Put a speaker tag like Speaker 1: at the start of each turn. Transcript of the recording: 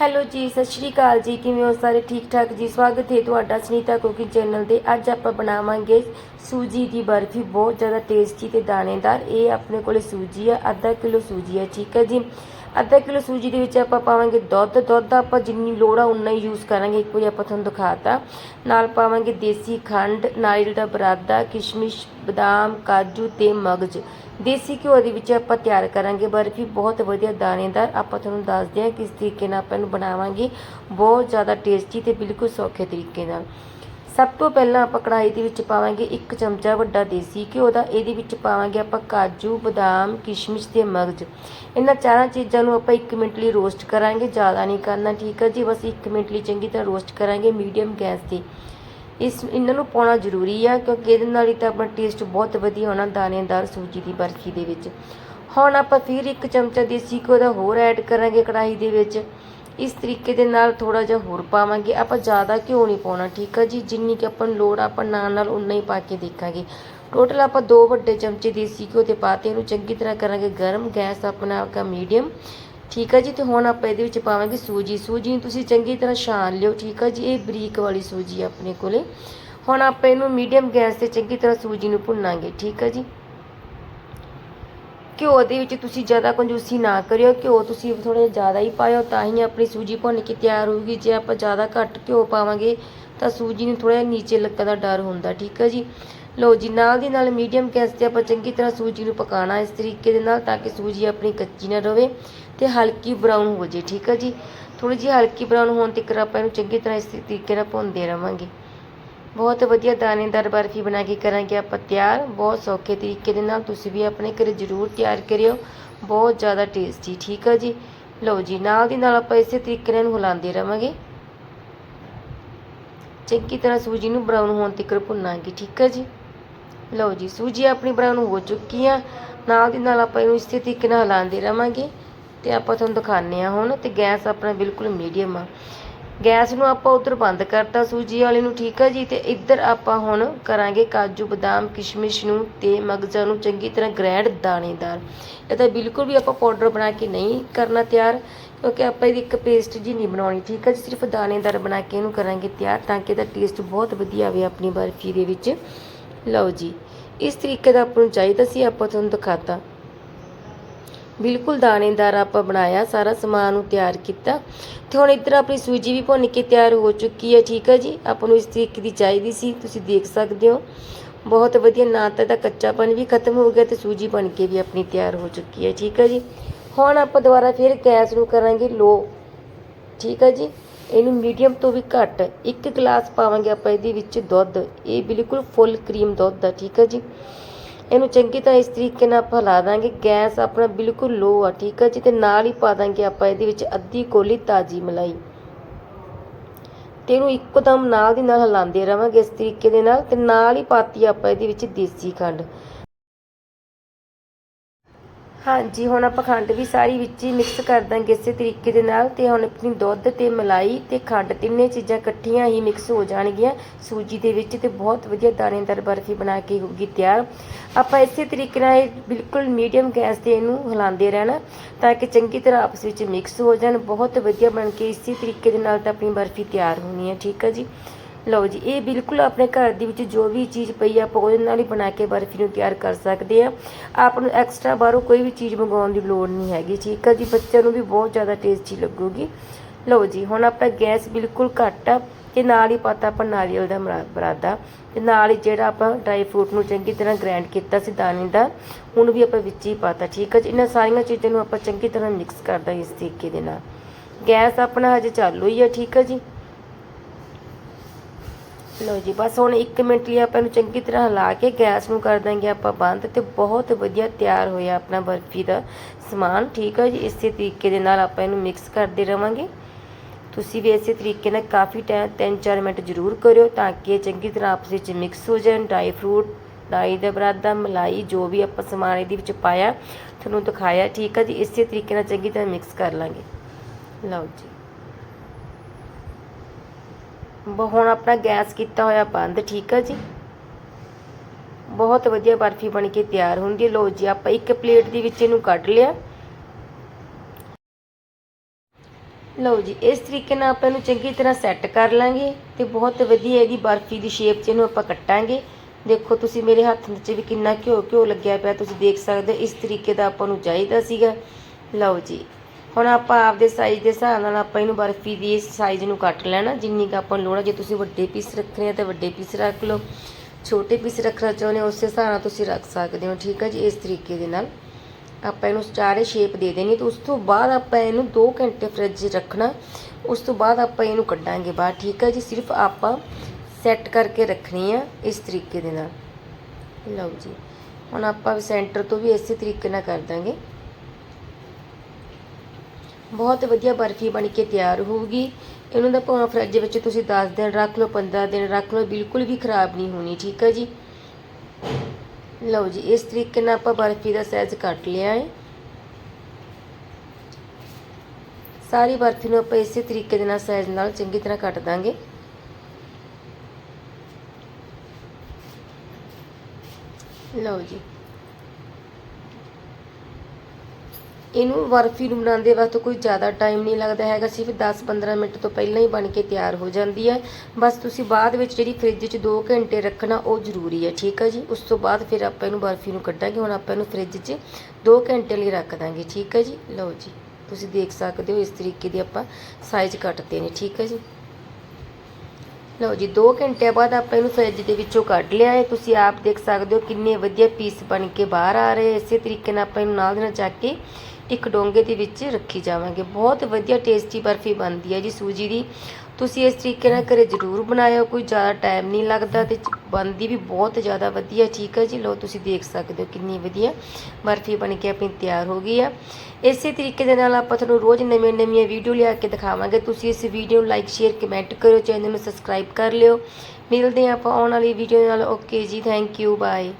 Speaker 1: Hello ਜੀ, ਸਤਿ ਸ਼੍ਰੀ ਅਕਾਲ ਜੀ। ਕਿਵੇਂ ਹੋ ਸਾਰੇ? ਠੀਕ ਠਾਕ ਜੀ? ਸਵਾਗਤ ਹੈ ਤੁਹਾਡਾ ਸੁਨੀਤਾ ਕੁਕਿੰਗ ਚੈਨਲ ਤੇ। ਅੱਜ ਆਪਾਂ ਬਣਾਵਾਂਗੇ ਸੂਜੀ ਦੀ ਬਰਫੀ। ਬਹੁਤ ਜ਼ਿਆਦਾ ਟੇਸਟੀ ਤੇ ਦਾਣੇਦਾਰ। ਇਹ ਆਪਣੇ ਕੋਲੇ ਸੂਜੀ ਆ, ਅੱਧਾ ਕਿਲੋ ਸੂਜੀ ਆ, ਠੀਕ ਹੈ ਜੀ? ਅੱਧਾ ਕਿਲੋ ਸੂਜੀ ਦੇ ਵਿੱਚ ਆਪਾਂ ਪਾਵਾਂਗੇ ਦੁੱਧ। ਦੁੱਧ ਆਪਾਂ ਜਿੰਨੀ ਲੋੜ ਆ ਉਨਾ ਹੀ ਯੂਜ਼ ਕਰਾਂਗੇ। ਇੱਕ ਵਾਰੀ ਆਪਾਂ ਤੁਹਾਨੂੰ ਦਿਖਾਤਾ। ਨਾਲ ਪਾਵਾਂਗੇ ਦੇਸੀ ਖੰਡ, ਨਾਰੀਅਲ ਦਾ ਬਰਾਦਾ, ਕਿਸ਼ਮਿਸ਼, ਬਦਾਮ, ਕਾਜੂ ਤੇ ਮਗਜ। ਦੇਸੀ ਘਿਓ ਦੇ ਵਿੱਚ ਆਪਾਂ ਤਿਆਰ ਕਰਾਂਗੇ, ਬਰਫੀ ਬਹੁਤ ਵਧੀਆ ਦਾਣੇਦਾਰ। ਆਪਾਂ ਤੁਹਾਨੂੰ ਦੱਸਦੇ ਹਾਂ ਕਿਸ ਤਰੀਕੇ ਨਾਲ ਆਪਾਂ ਇਹਨੂੰ ਬਣਾਵਾਂਗੇ। ਬਹੁਤ ਜ਼ਿਆਦਾ ਟੇਸਟੀ ਤੇ ਬਿਲਕੁਲ ਸੌਖੇ ਤਰੀਕੇ ਨਾਲ। ਸਭ ਤੋਂ ਪਹਿਲਾਂ ਆਪਾਂ ਕੜਾਹੀ ਦੇ ਵਿੱਚ ਪਾਵਾਂਗੇ ਇੱਕ ਚਮਚਾ ਵੱਡਾ ਦੇਸੀ ਘਿਓ ਦਾ। ਇਹਦੇ ਵਿੱਚ ਪਾਵਾਂਗੇ ਆਪਾਂ ਕਾਜੂ, ਬਦਾਮ, ਕਿਸ਼ਮਿਸ਼ ਤੇ ਮਗਜ। ਇਹਨਾਂ ਚਾਰਾਂ ਚੀਜ਼ਾਂ ਨੂੰ ਆਪਾਂ 1 ਮਿੰਟ ਲਈ ਰੋਸਟ ਕਰਾਂਗੇ। ਜ਼ਿਆਦਾ ਨਹੀਂ ਕਰਨਾ, ਠੀਕ ਹੈ ਜੀ? ਬਸ 1 ਮਿੰਟ ਲਈ ਚੰਗੀ ਤਰ੍ਹਾਂ ਰੋਸਟ ਕਰਾਂਗੇ ਮੀਡੀਅਮ ਗੈਸ ਤੇ। ਇਸ ਇਹਨਾਂ ਨੂੰ ਪਾਉਣਾ ਜ਼ਰੂਰੀ ਆ ਕਿਉਂਕਿ ਇਹਦੇ ਨਾਲ ਹੀ ਤਾਂ ਆਪਣਾ ਟੇਸਟ ਬਹੁਤ ਵਧੀਆ ਹੋਣਾ ਦਾਣੇਦਾਰ ਸੂਜੀ ਦੀ ਬਰਫੀ ਦੇ ਵਿੱਚ। ਹੁਣ ਆਪਾਂ ਫਿਰ ਇੱਕ ਚਮਚਾ ਦੇਸੀ ਘਿਓ ਦਾ ਹੋਰ ਐਡ ਕਰਾਂਗੇ ਕੜਾਹੀ ਦੇ ਵਿੱਚ। ਇਸ ਤਰੀਕੇ ਦੇ ਨਾਲ ਥੋੜਾ ਜਿਹਾ ਹੋਰ ਪਾਵਾਂਗੇ। ਆਪਾਂ ਜ਼ਿਆਦਾ ਘਿਓ ਨਹੀਂ ਪਾਉਣਾ ਠੀਕ ਆ ਜੀ? ਜਿੰਨੀ ਕਿ ਆਪਾਂ ਨੂੰ ਲੋੜ ਆ, ਆਪਾਂ ਨਾਲ ਨਾਲ ਉਨਾ ਹੀ ਪਾ ਕੇ ਦੇਖਾਂਗੇ। ਟੋਟਲ ਆਪਾਂ ਦੋ ਵੱਡੇ ਚਮਚੇ ਦੇਸੀ ਘਿਓ 'ਤੇ ਪਾਤੇ ਇਹਨੂੰ ਚੰਗੀ ਤਰ੍ਹਾਂ ਕਰਾਂਗੇ ਗਰਮ। ਗੈਸ ਆਪਣਾ ਆਪਕਾ ਮੀਡੀਅਮ ਠੀਕ ਹੈ ਜੀ, ਤੇ ਹੁਣ ਆਪਾਂ ਇਹਦੇ ਵਿੱਚ ਪਾਵਾਂਗੇ ਸੂਜੀ। ਸੂਜੀ ਨੂੰ ਤੁਸੀਂ ਚੰਗੀ ਤਰ੍ਹਾਂ ਛਾਣ ਲਿਓ, ਠੀਕ ਆ ਜੀ, ਇਹ ਬਰੀਕ ਵਾਲੀ ਸੂਜੀ ਆਪਣੇ ਕੋਲੇ। ਹੁਣ ਆਪਾਂ ਇਹਨੂੰ ਮੀਡੀਅਮ ਗੈਸ ਤੇ ਚੰਗੀ ਤਰ੍ਹਾਂ ਸੂਜੀ ਨੂੰ ਭੁੰਨਾਂਗੇ, ਠੀਕ ਆ ਜੀ। ਘਿਓ ਦੇ ਵਿੱਚ ਤੁਸੀਂ ਜ਼ਿਆਦਾ ਕੰਜੂਸੀ ਨਾ ਕਰਿਓ, ਘਿਓ ਤੁਸੀਂ ਥੋੜਾ ਜ਼ਿਆਦਾ ਹੀ ਪਾਇਓ, ਤਾਂ ਹੀ ਆਪਣੀ ਸੂਜੀ ਭੁੰਨ ਕੇ ਤਿਆਰ ਹੋਊਗੀ। ਜੇ ਆਪਾਂ ਜ਼ਿਆਦਾ ਘੱਟ ਘਿਓ ਪਾਵਾਂਗੇ ਤਾਂ ਸੂਜੀ ਨੂੰ ਥੋੜਾ ਜਿਹਾ ਨੀਚੇ ਲੱਗਣ ਦਾ ਡਰ ਹੁੰਦਾ, ਠੀਕ ਹੈ ਜੀ? ਲਓ ਜੀ, ਨਾਲ ਦੀ ਨਾਲ ਮੀਡੀਅਮ ਗੈਸ ਤੇ ਆਪਾਂ ਚੰਗੀ ਤਰ੍ਹਾਂ ਸੂਜੀ ਨੂੰ ਪਕਾਉਣਾ ਇਸ ਤਰੀਕੇ ਦੇ ਨਾਲ ਤਾਂ ਕਿ ਸੂਜੀ ਆਪਣੀ ਕੱਚੀ ਨਾ ਰਵੇ ਤੇ ਹਲਕੀ ਬਰਾਊਨ ਹੋ ਜੇ, ਠੀਕ ਹੈ ਜੀ? ਥੋੜੀ ਜਿਹੀ ਹਲਕੀ ਬਰਾਊਨ ਹੋਣ ਤੱਕ ਆਪਾਂ ਇਹਨੂੰ ਚੰਗੀ ਤਰ੍ਹਾਂ ਇਸ ਤਰੀਕੇ ਨਾਲ ਭੁੰਨਦੇ ਰਵਾਂਗੇ। ਬਹੁਤ ਵਧੀਆ ਦਾਣੇਦਾਰ ਬਰਫੀ ਬਣਾ ਕੇ ਕਰਾਂਗੇ ਆਪਾਂ ਤਿਆਰ, ਬਹੁਤ ਸੌਖੇ ਤਰੀਕੇ ਦੇ ਨਾਲ ਤੁਸੀਂ ਵੀ ਆਪਣੇ ਘਰੇ ਜ਼ਰੂਰ ਤਿਆਰ ਕਰਿਓ, ਬਹੁਤ ਜ਼ਿਆਦਾ ਟੇਸਟੀ ਠੀਕ ਹੈ ਜੀ? ਲਓ ਜੀ, ਨਾਲ ਦੀ ਨਾਲ ਆਪਾਂ ਇਸੇ ਤਰੀਕੇ ਨਾਲ ਹਿਲਾਉਂਦੇ ਰਵਾਂਗੇ। ਚੰਗੀ ਤਰ੍ਹਾਂ ਸੂਜੀ ਨੂੰ ਬਰਾਊਨ ਹੋਣ ਤੱਕ ਭੁੰਨਾਂਗੇ, ਠੀਕ ਹੈ ਜੀ? ਲਓ ਜੀ, ਸੂਜੀ ਆਪਣੀ ਬਰਾਊਨ ਹੋ ਚੁੱਕੀ ਆ। ਨਾਲ ਦੀ ਨਾਲ ਆਪਾਂ ਇਹਨੂੰ ਇਸੇ ਤਰੀਕੇ ਨਾਲ ਹਿਲਾਉਂਦੇ ਰਵਾਂਗੇ ਤੇ ਆਪਾਂ ਤੁਹਾਨੂੰ ਦਿਖਾਉਂਦੇ ਆ ਹੁਣ ਤੇ ਗੈਸ ਆਪਣਾ ਬਿਲਕੁਲ ਮੀਡੀਅਮ ਆ। ਗੈਸ ਨੂੰ ਆਪਾਂ ਉਧਰ ਬੰਦ ਕਰਤਾ ਸੂਜੀ ਵਾਲੇ ਨੂੰ, ਠੀਕ ਆ ਜੀ? ਤੇ ਇੱਧਰ ਆਪਾਂ ਹੁਣ ਕਰਾਂਗੇ ਕਾਜੂ ਬਦਾਮ, ਕਿਸ਼ਮਿਸ਼ ਨੂੰ ਤੇ ਮਗਜ਼ਾਂ ਨੂੰ ਚੰਗੀ ਤਰ੍ਹਾਂ ਗ੍ਰੈਂਡ ਦਾਣੇਦਾਰ। ਇਹ ਤਾਂ ਬਿਲਕੁਲ ਵੀ ਆਪਾਂ ਪਾਊਡਰ ਬਣਾ ਕੇ ਨਹੀਂ ਕਰਨਾ ਤਿਆਰ, ਕਿਉਂਕਿ ਆਪਾਂ ਇਹਦੀ ਇੱਕ ਪੇਸਟ ਜੀ ਨਹੀਂ ਬਣਾਉਣੀ, ਠੀਕ ਆ ਜੀ? ਸਿਰਫ ਦਾਣੇਦਾਰ ਬਣਾ ਕੇ ਇਹਨੂੰ ਕਰਾਂਗੇ ਤਿਆਰ ਤਾਂ ਕਿ ਇਹਦਾ ਟੇਸਟ ਬਹੁਤ ਵਧੀਆ ਆਵੇ ਆਪਣੀ ਬਰਫੀ ਦੇ ਵਿੱਚ। ਲਓ ਜੀ, ਇਸ ਤਰੀਕੇ ਦਾ ਆਪਾਂ ਨੂੰ ਚਾਹੀਦਾ ਸੀ, ਆਪਾਂ ਤੁਹਾਨੂੰ ਦਿਖਾਤਾ। ਬਿਲਕੁਲ ਦਾਣੇਦਾਰ ਆਪਾਂ ਬਣਾਇਆ, ਸਾਰਾ ਸਮਾਨ ਨੂੰ ਤਿਆਰ ਕੀਤਾ। ਤੇ ਹੁਣ ਇੱਧਰ ਆਪਣੀ ਸੂਜੀ ਵੀ ਭੁੰਨ ਕੇ ਤਿਆਰ ਹੋ ਚੁੱਕੀ ਹੈ, ਠੀਕ ਹੈ ਜੀ? ਆਪਾਂ ਨੂੰ ਇਸ ਤਰੀਕੇ ਦੀ ਚਾਹੀਦੀ ਸੀ, ਤੁਸੀਂ ਦੇਖ ਸਕਦੇ ਹੋ। ਬਹੁਤ ਵਧੀਆ, ਨਾ ਤਾਂ ਇਹਦਾ ਕੱਚਾਪਨ ਵੀ ਖਤਮ ਹੋ ਗਿਆ ਤੇ ਸੂਜੀ ਬਣ ਕੇ ਵੀ ਆਪਣੀ ਤਿਆਰ ਹੋ ਚੁੱਕੀ ਹੈ, ਠੀਕ ਹੈ ਜੀ? ਹੁਣ ਆਪਾਂ ਦੁਬਾਰਾ ਫਿਰ ਗੈਸ ਨੂੰ ਕਰਾਂਗੇ ਲੋ, ਠੀਕ ਹੈ ਜੀ? ਇਹਨੂੰ ਮੀਡੀਅਮ ਤੋਂ ਵੀ ਘੱਟ ਇੱਕ ਗਲਾਸ ਪਾਵਾਂਗੇ ਆਪਾਂ ਇਹਦੇ ਵਿੱਚ ਦੁੱਧ। ਇਹ ਬਿਲਕੁਲ ਫੁੱਲ ਕਰੀਮ ਦੁੱਧ ਆ, ਠੀਕ ਹੈ ਜੀ? ਇਹਨੂੰ ਚੰਗੀ ਤਰ੍ਹਾਂ ਇਸ ਤਰੀਕੇ ਨਾਲ ਆਪਾਂ ਹਿਲਾ ਦਾਂਗੇ। ਗੈਸ ਆਪਣਾ ਬਿਲਕੁਲ ਲੋ ਆ, ਠੀਕ ਆ ਜੀ? ਤੇ ਨਾਲ ਹੀ ਪਾ ਦਾਂਗੇ ਆਪਾਂ ਇਹਦੇ ਵਿੱਚ ਅੱਧੀ ਕੋਲੀ ਤਾਜੀ ਮਲਾਈ। ਤੇ ਇਹਨੂੰ ਇੱਕਦਮ ਨਾਲ ਦੀ ਨਾਲ ਹਿਲਾਉਂਦੇ ਰਵਾਂਗੇ ਇਸ ਤਰੀਕੇ ਦੇ ਨਾਲ। ਤੇ ਨਾਲ ਹੀ ਪਾਤੀ ਆਪਾਂ ਇਹਦੇ ਵਿੱਚ ਦੇਸੀ ਖੰਡ। ਹਾਂਜੀ, ਹੁਣ ਆਪਾਂ ਖੰਡ ਵੀ ਸਾਰੀ ਵਿੱਚ ਹੀ ਮਿਕਸ ਕਰ ਦਾਂਗੇ ਇਸੇ ਤਰੀਕੇ ਦੇ ਨਾਲ ਤੇ ਹੁਣ ਆਪਣੀ ਦੁੱਧ ਤੇ ਮਲਾਈ ਤੇ ਖੰਡ ਤਿੰਨੇ ਚੀਜ਼ਾਂ ਇਕੱਠੀਆਂ ਹੀ ਮਿਕਸ ਹੋ ਜਾਣਗੀਆਂ। ਸੂਜੀ ਦੇ ਵਿੱਚ ਤੇ ਬਹੁਤ ਵਧੀਆ ਦਾਣੇਦਾਰ ਬਰਫੀ ਬਣਾ ਕੇ ਹੋਊਗੀ ਤਿਆਰ। ਆਪਾਂ ਇਸੇ ਤਰੀਕੇ ਨਾਲ ਇਹ ਬਿਲਕੁਲ ਮੀਡੀਅਮ ਗੈਸ ਤੇ ਇਹਨੂੰ ਹਿਲਾਉਂਦੇ ਰਹਿਣਾ ਤਾਂ ਕਿ ਚੰਗੀ ਤਰ੍ਹਾਂ ਆਪਸ ਵਿੱਚ ਮਿਕਸ ਹੋ ਜਾਣ। ਬਹੁਤ ਵਧੀਆ ਬਣ ਕੇ ਇਸੇ ਤਰੀਕੇ ਦੇ ਨਾਲ ਤਾਂ ਆਪਣੀ ਬਰਫੀ ਤਿਆਰ ਹੋਣੀ ਹੈ, ਠੀਕ ਹੈ ਜੀ? ਲਓ ਜੀ, ਇਹ ਬਿਲਕੁਲ ਆਪਣੇ ਘਰ ਦੇ ਵਿੱਚ ਜੋ ਵੀ ਚੀਜ਼ ਪਈ ਆ, ਆਪਾਂ ਉਹਦੇ ਨਾਲ ਹੀ ਬਣਾ ਕੇ ਬਰਫੀ ਨੂੰ ਤਿਆਰ ਕਰ ਸਕਦੇ ਆ। ਆਪ ਨੂੰ ਐਕਸਟਰਾ ਬਾਹਰੋਂ ਕੋਈ ਵੀ ਚੀਜ਼ ਮੰਗਵਾਉਣ ਦੀ ਲੋੜ ਨਹੀਂ ਹੈਗੀ, ਠੀਕ ਆ ਜੀ? ਬੱਚਿਆਂ ਨੂੰ ਵੀ ਬਹੁਤ ਜ਼ਿਆਦਾ ਟੇਸਟੀ ਲੱਗੂਗੀ। ਲਓ ਜੀ, ਹੁਣ ਆਪਾਂ ਗੈਸ ਬਿਲਕੁਲ ਘੱਟ ਆ ਤੇ ਨਾਲ ਹੀ ਪਾਤਾ ਆਪਾਂ ਨਾਰੀਅਲ ਦਾ ਮਰਾ- ਬਰਾਦਾ ਤੇ ਨਾਲ ਹੀ ਜਿਹੜਾ ਆਪਾਂ ਡਰਾਈ ਫਰੂਟ ਨੂੰ ਚੰਗੀ ਤਰ੍ਹਾਂ ਗ੍ਰਾਈਂਡ ਕੀਤਾ ਸੀ ਦਾਣੇ ਦਾ, ਉਹਨੂੰ ਵੀ ਆਪਾਂ ਵਿੱਚ ਹੀ ਪਾਤਾ, ਠੀਕ ਆ ਜੀ? ਇਹਨਾਂ ਸਾਰੀਆਂ ਚੀਜ਼ਾਂ ਨੂੰ ਆਪਾਂ ਚੰਗੀ ਤਰ੍ਹਾਂ ਮਿਕਸ ਕਰਦਾ ਇਸ ਤਰੀਕੇ ਦੇ ਨਾਲ। ਗੈਸ ਆਪਣਾ ਹਜੇ ਚਾਲੂ ਹੀ ਆ, ਠੀਕ ਆ ਜੀ? ਲਓ ਜੀ, ਬਸ ਹੁਣ 1 ਮਿੰਟ ਲਈ ਆਪਾਂ ਇਹਨੂੰ ਚੰਗੀ ਤਰ੍ਹਾਂ ਹਿਲਾ ਕੇ ਗੈਸ ਨੂੰ ਕਰ ਦਾਂਗੇ ਆਪਾਂ ਬੰਦ ਤੇ ਬਹੁਤ ਵਧੀਆ ਤਿਆਰ ਹੋਇਆ ਆਪਣਾ ਬਰਫੀ ਦਾ ਸਮਾਨ, ਠੀਕ ਹੈ ਜੀ? ਇਸੇ ਤਰੀਕੇ ਦੇ ਨਾਲ ਆਪਾਂ ਇਹਨੂੰ ਮਿਕਸ ਕਰਦੇ ਰਵਾਂਗੇ। ਤੁਸੀਂ ਵੀ ਇਸੇ ਤਰੀਕੇ ਨਾਲ ਕਾਫੀ ਟਾਈਮ 3-4 ਮਿੰਟ ਜ਼ਰੂਰ ਕਰਿਓ ਤਾਂ ਕਿ ਇਹ ਚੰਗੀ ਤਰ੍ਹਾਂ ਆਪਸ ਵਿੱਚ ਮਿਕਸ ਹੋ ਜਾਣ। ਡਰਾਈ ਫਰੂਟ ਡਾਈ ਦਾ ਬਰਾਦਾ, ਮਲਾਈ, ਜੋ ਵੀ ਆਪਾਂ ਸਮਾਨ ਇਹਦੇ ਵਿੱਚ ਪਾਇਆ, ਤੁਹਾਨੂੰ ਦਿਖਾਇਆ, ਠੀਕ ਹੈ ਜੀ? ਇਸੇ ਤਰੀਕੇ ਨਾਲ ਚੰਗੀ ਤਰ੍ਹਾਂ ਮਿਕਸ ਕਰ ਲਾਂਗੇ। ਲਓ ਜੀ। ਹੁਣ ਆਪਣਾ ਗੈਸ ਕੀਤਾ ਹੋਇਆ ਬੰਦ, ਠੀਕ ਆ ਜੀ? ਬਹੁਤ ਵਧੀਆ ਬਰਫੀ ਬਣ ਕੇ ਤਿਆਰ ਹੁੰਦੀ ਹੈ। ਲੋ ਜੀ, ਆਪਾਂ ਇੱਕ ਪਲੇਟ ਦੇ ਵਿੱਚ ਇਹਨੂੰ ਕੱਢ ਲਿਆ। ਲਓ ਜੀ, ਇਸ ਤਰੀਕੇ ਨਾਲ ਆਪਾਂ ਇਹਨੂੰ ਚੰਗੀ ਤਰ੍ਹਾਂ ਸੈੱਟ ਕਰ ਲਾਂਗੇ ਤੇ ਬਹੁਤ ਵਧੀਆ ਇਹਦੀ ਬਰਫੀ ਦੀ ਸ਼ੇਪ 'ਚ ਇਹਨੂੰ ਆਪਾਂ ਕੱਟਾਂਗੇ। ਦੇਖੋ, ਤੁਸੀਂ ਮੇਰੇ ਹੱਥ ਵਿੱਚ ਵੀ ਕਿੰਨਾ ਘਿਓ ਘਿਓ ਲੱਗਿਆ ਪਿਆ, ਤੁਸੀਂ ਦੇਖ ਸਕਦੇ ਹੋ, ਇਸ ਤਰੀਕੇ ਦਾ ਆਪਾਂ ਨੂੰ ਚਾਹੀਦਾ ਸੀਗਾ। ਲਓ ਜੀ ਹੁਣ ਆਪਾਂ ਆਪਦੇ ਸਾਈਜ਼ ਦੇ ਹਿਸਾਬ ਨਾਲ ਆਪਾਂ ਇਹਨੂੰ ਬਰਫੀ ਦੀ ਸਾਈਜ਼ ਨੂੰ ਕੱਟ ਲੈਣਾ, ਜਿੰਨੀ ਕੁ ਆਪਾਂ ਨੂੰ ਲੋੜ ਆ। ਜੇ ਤੁਸੀਂ ਵੱਡੇ ਪੀਸ ਰੱਖਣੇ ਆ ਤਾਂ ਵੱਡੇ ਪੀਸ ਰੱਖ ਲਓ। ਛੋਟੇ ਪੀਸ ਰੱਖਣਾ ਚਾਹੁੰਦੇ ਹੋ, ਉਸੇ ਹਿਸਾਬ ਨਾਲ ਤੁਸੀਂ ਰੱਖ ਸਕਦੇ ਹੋ, ਠੀਕ ਹੈ ਜੀ? ਇਸ ਤਰੀਕੇ ਦੇ ਨਾਲ। ਆਪਾਂ ਇਹਨੂੰ ਚਾਰੇ ਸ਼ੇਪ ਦੇ ਦੇਣੀ ਤੇ ਉਸ ਤੋਂ ਬਾਅਦ ਆਪਾਂ ਇਹਨੂੰ 2 ਘੰਟੇ ਫ੍ਰਿਜ ਰੱਖਣਾ। ਉਸ ਤੋਂ ਬਾਅਦ ਆਪਾਂ ਇਹਨੂੰ ਕੱਢਾਂਗੇ ਬਾਹਰ, ਠੀਕ ਹੈ ਜੀ? ਸਿਰਫ ਆਪਾਂ ਸੈੱਟ ਕਰਕੇ ਰੱਖਣੀ ਆ ਇਸ ਤਰੀਕੇ ਦੇ ਨਾਲ। ਲਓ ਜੀ। ਹੁਣ ਆਪਾਂ ਸੈਂਟਰ ਤੋਂ ਵੀ ਇਸੇ ਤਰੀਕੇ ਨਾਲ ਕਰ ਦਾਂਗੇ। ਬਹੁਤ ਵਧੀਆ ਬਰਫੀ ਬਣ ਕੇ ਤਿਆਰ ਹੋਊਗੀ। ਇਹਨਾਂ ਦਾ ਭਾਵੇਂ ਫਰਿੱਜ ਵਿੱਚ ਤੁਸੀਂ 10 ਦਿਨ ਰੱਖ ਲਓ 15 ਦਿਨ ਰੱਖ ਲਓ, ਬਿਲਕੁਲ ਵੀ ਖਰਾਬ ਨਹੀਂ ਹੋਣੀ, ਠੀਕ ਹੈ ਜੀ? ਲਓ ਜੀ, ਇਸ ਤਰੀਕੇ ਨਾਲ ਆਪਾਂ ਬਰਫੀ ਦਾ ਸਾਈਜ਼ ਕੱਟ ਲਿਆ ਹੈ। ਸਾਰੀ ਬਰਫੀ ਨੂੰ ਆਪਾਂ ਇਸੇ ਤਰੀਕੇ ਦੇ ਨਾਲ ਸਾਈਜ਼ ਨਾਲ ਚੰਗੀ ਤਰ੍ਹਾਂ ਕੱਟ ਦਾਂਗੇ। ਲਓ ਜੀ ਇਹਨੂੰ ਬਰਫੀ ਨੂੰ ਬਣਾਉਂਦੇ ਵਾਸਤੇ ਕੋਈ ਜ਼ਿਆਦਾ ਟਾਈਮ ਨਹੀਂ ਲੱਗਦਾ ਹੈਗਾ, ਸਿਰਫ 10-15 ਮਿੰਟ ਤੋਂ ਪਹਿਲਾਂ ਹੀ ਬਣ ਕੇ ਤਿਆਰ ਹੋ ਜਾਂਦੀ ਹੈ। ਬਸ ਤੁਸੀਂ ਬਾਅਦ ਵਿੱਚ ਜਿਹੜੀ ਫ੍ਰਿਜ 'ਚ 2 ਘੰਟੇ ਰੱਖਣਾ, ਉਹ ਜ਼ਰੂਰੀ ਹੈ, ਠੀਕ ਹੈ ਜੀ? ਉਸ ਤੋਂ ਬਾਅਦ ਫਿਰ ਆਪਾਂ ਇਹਨੂੰ ਬਰਫੀ ਨੂੰ ਕੱਢਾਂਗੇ, ਹੁਣ ਆਪਾਂ ਇਹਨੂੰ ਫ੍ਰਿਜ 'ਚ 2 ਘੰਟੇ ਲਈ ਰੱਖ ਦਾਂਗੇ, ਠੀਕ ਹੈ ਜੀ? ਲਓ ਜੀ, ਤੁਸੀਂ ਦੇਖ ਸਕਦੇ ਹੋ ਇਸ ਤਰੀਕੇ ਦੇ ਆਪਾਂ ਸਾਈਜ਼ ਕੱਟਦੇ ਨੇ, ਠੀਕ ਹੈ ਜੀ? ਲਓ ਜੀ 2 ਘੰਟੇ ਬਾਅਦ ਆਪਾਂ ਇਹਨੂੰ ਫ੍ਰਿਜ ਦੇ ਵਿੱਚੋਂ ਕੱਢ ਲਿਆ ਹੈ। ਤੁਸੀਂ ਆਪ ਦੇਖ ਸਕਦੇ ਹੋ ਕਿੰਨੇ ਵਧੀਆ ਪੀਸ ਬਣ ਕੇ ਬਾਹਰ ਆ ਰਹੇ ਇਸੇ ਤਰੀਕੇ ਨਾਲ ਆਪਾਂ ਇਹਨੂੰ ਨਾਲ ਦੇ ਨਾਲ ਚੱਕ ਕੇ ਇੱਕ ਡੋਂਗੇ ਦੇ ਵਿੱਚ ਰੱਖੀ ਜਾਵਾਂਗੇ। ਬਹੁਤ ਵਧੀਆ ਟੇਸਟੀ ਬਰਫੀ ਬਣਦੀ ਹੈ ਜੀ ਸੂਜੀ ਦੀ। ਤੁਸੀਂ ਇਸ ਤਰੀਕੇ ਨਾਲ ਘਰੇ ਜ਼ਰੂਰ ਬਣਾਇਓ, ਕੋਈ ਜ਼ਿਆਦਾ ਟਾਈਮ ਨਹੀਂ ਲੱਗਦਾ ਤੇ ਬਣਦੀ ਵੀ ਬਹੁਤ ਜ਼ਿਆਦਾ ਵਧੀਆ ਠੀਕ ਹੈ ਜੀ। ਲਓ ਤੁਸੀਂ ਦੇਖ ਸਕਦੇ ਹੋ ਕਿੰਨੀ ਵਧੀਆ ਬਰਫੀ ਬਣ ਕੇ ਆਪਣੀ ਤਿਆਰ ਹੋ ਗਈ ਆ। ਇਸੇ ਤਰੀਕੇ ਦੇ ਨਾਲ ਆਪਾਂ ਤੁਹਾਨੂੰ ਰੋਜ਼ ਨਵੀਆਂ ਨਵੀਆਂ ਵੀਡੀਓ ਲਿਆ ਕੇ ਦਿਖਾਵਾਂਗੇ। ਤੁਸੀਂ ਇਸ ਵੀਡੀਓ ਨੂੰ ਲਾਈਕ ਸ਼ੇਅਰ ਕਮੈਂਟ ਕਰਿਓ ਚੈਨਲ ਨੂੰ ਸਬਸਕ੍ਰਾਈਬ ਕਰ ਲਿਓ। ਮਿਲਦੇ ਹਾਂ ਆਪਾਂ ਆਉਣ ਵਾਲੀ ਵੀਡੀਓ ਨਾਲ। ਓਕੇ ਜੀ ਥੈਂਕ ਯੂ ਬਾਏ